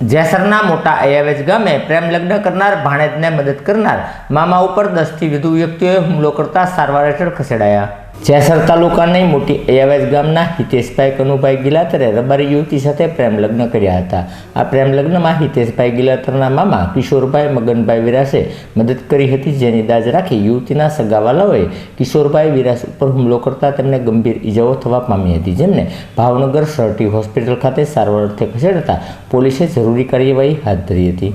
જેસરના મોટા અયાવેજ ગામે પ્રેમ લગ્ન કરનાર ભાણેજને મદદ કરનાર મામા ઉપર દસથી વધુ વ્યક્તિઓએ હુમલો કરતા સારવાર હેઠળ ખસેડાયા. જેસર તાલુકાની મોટી અયાવેજ ગામના હિતેશભાઈ કનુભાઈ ગિલાતરે રબારી યુવતી સાથે પ્રેમ લગ્ન કર્યા હતા. આ પ્રેમ લગ્નમાં હિતેશભાઈ ગિલાતરના મામા કિશોરભાઈ મગનભાઈ વિરાસે મદદ કરી હતી, જેની દાજ રાખી યુવતીના સગાવાલાઓએ કિશોરભાઈ વિરાસ ઉપર હુમલો કરતા તેમને ગંભીર ઇજાઓ થવા પામી હતી, જેમને ભાવનગર સરટી હોસ્પિટલ ખાતે સારવાર અર્થે ખસેડતા પોલીસે જરૂરી કાર્યવાહી હાથ ધરી હતી.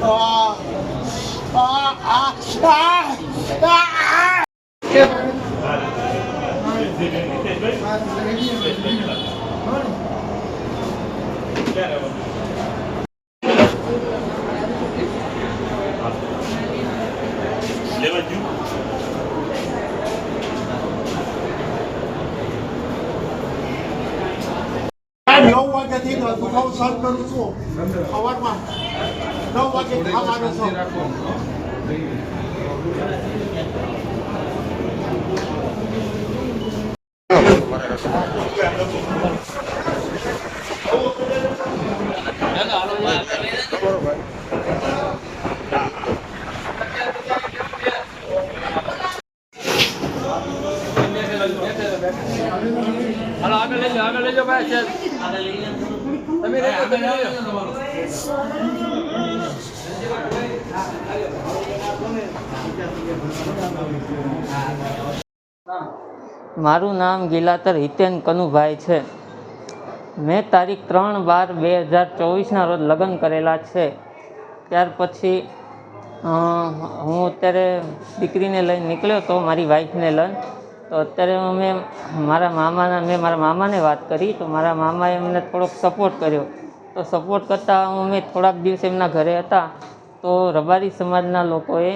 Ah, ah, ah, ah, વાગ્યાથી દુખાવો સહન કરું છું. સવારમાં નવ વાગે ખાવાનું આવે છે. આગળ લઈ જાઓ આગળ લઈ લો ભાઈ છે તમે તમે મારું નામ ગિલાતર હિતેન કનુભાઈ છે. મેં તારીખ ત્રણ બાર બે હજાર ચોવીસના રોજ લગ્ન કરેલા છે. ત્યાર પછી હું અત્યારે દીકરીને લઈને નીકળ્યો તો મારી વાઈફને લઈને. તો અત્યારે અમે મારા મામાના, મેં મારા મામાને વાત કરી, તો મારા મામાએ અમને થોડોક સપોર્ટ કર્યો. તો સપોર્ટ કરતાં અમે થોડાક દિવસ એમના ઘરે હતા. તો રબારી સમાજના લોકોએ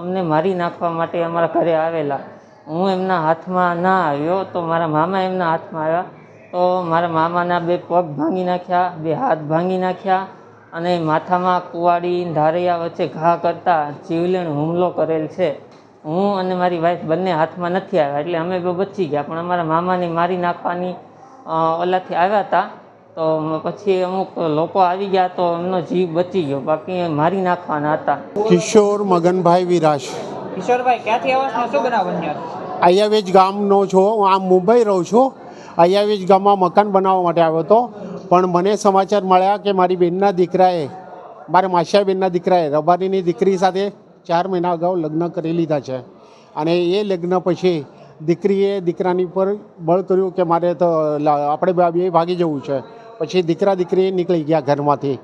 અમને મારી નાખવા માટે અમારા ઘરે આવેલા. હું એમના હાથમાં ના આવ્યો, તો મારા મામા એમના હાથમાં આવ્યા. તો મારા મામાના બે પગ ભાંગી નાખ્યા, બે હાથ ભાંગી નાખ્યા અને માથામાં કુવાડી, ધારિયા વચ્ચે ઘા કરતાં જીવલેણ હુમલો કરેલ છે. હું અને મારી વાઈફ બંને હાથમાં નથી આવ્યા એટલે અમે બે બચી ગયા. પણ અમારા મામાને મારી નાખવાની ઓલાથી આવ્યા હતા. તો પછી અમુક લોકો આવી ગયા તો એમનો જીવ બચી ગયો. બાકી મારી નાખવાના હતા. કિશોર મગનભાઈ વિરાશ. કિશોરભાઈ ક્યાંથી આવો શું બનાવ બન્યો અયાવેજ ગામનો છો. હું આમ મુંબઈ રહું છું. અયાવેજ ગામમાં મકાન બનાવવા માટે આવ્યો હતો. પણ મને સમાચાર મળ્યા કે મારી બેનના દીકરાએ મારા માસિયાબેનના દીકરાએ રબારીની દીકરી સાથે ચાર મહિના અગાઉ લગ્ન કરી લીધા છે. અને એ લગ્ન પછી દીકરીએ દીકરાની પર બળ કર્યું કે મારે તો આપણે બે ભાગી જવું છે. પછી દીકરા દીકરી નીકળી ગયા ઘરમાંથી.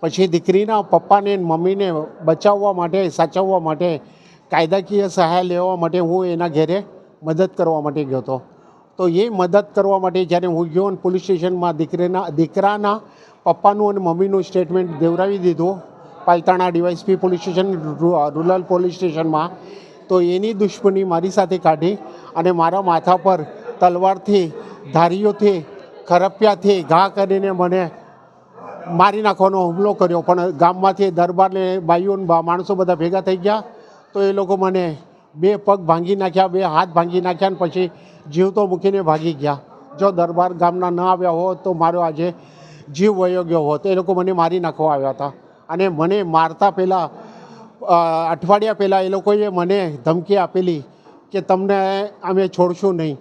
પછી દીકરીના પપ્પાને મમ્મીને બચાવવા માટે, સાચવવા માટે, કાયદાકીય સહાય લેવા માટે હું એના ઘેરે મદદ કરવા માટે ગયો હતો. તો એ મદદ કરવા માટે જ્યારે હું ગયો અને પોલીસ સ્ટેશનમાં દીકરીના, દીકરાના પપ્પાનું અને મમ્મીનું સ્ટેટમેન્ટ દેવરાવી દીધું Palitana DYSP police station rural police સ્ટેશનમાં. તો એની દુશ્મની મારી સાથે કાઢી અને મારા માથા પર તલવારથી, ધારીઓથી, ખરપિયાથી ઘા કરીને મને મારી નાખવાનો હુમલો કર્યો. પણ ગામમાંથી દરબારને બાઈઓ ને માણસો બધા ભેગા થઈ ગયા. તો એ લોકો મને બે પગ ભાંગી નાખ્યા, બે હાથ ભાંગી નાખ્યા ને પછી જીવતો મૂકીને ભાગી ગયા. જો દરબાર ગામના ન આવ્યા હોત તો મારો આજે જીવ વયો ગયો હોત. એ લોકો મને મારી નાખવા આવ્યા હતા. અને મને મારતા પહેલાં અઠવાડિયા પહેલાં એ લોકોએ મને ધમકી આપેલી કે તમને અમે છોડશું નહીં.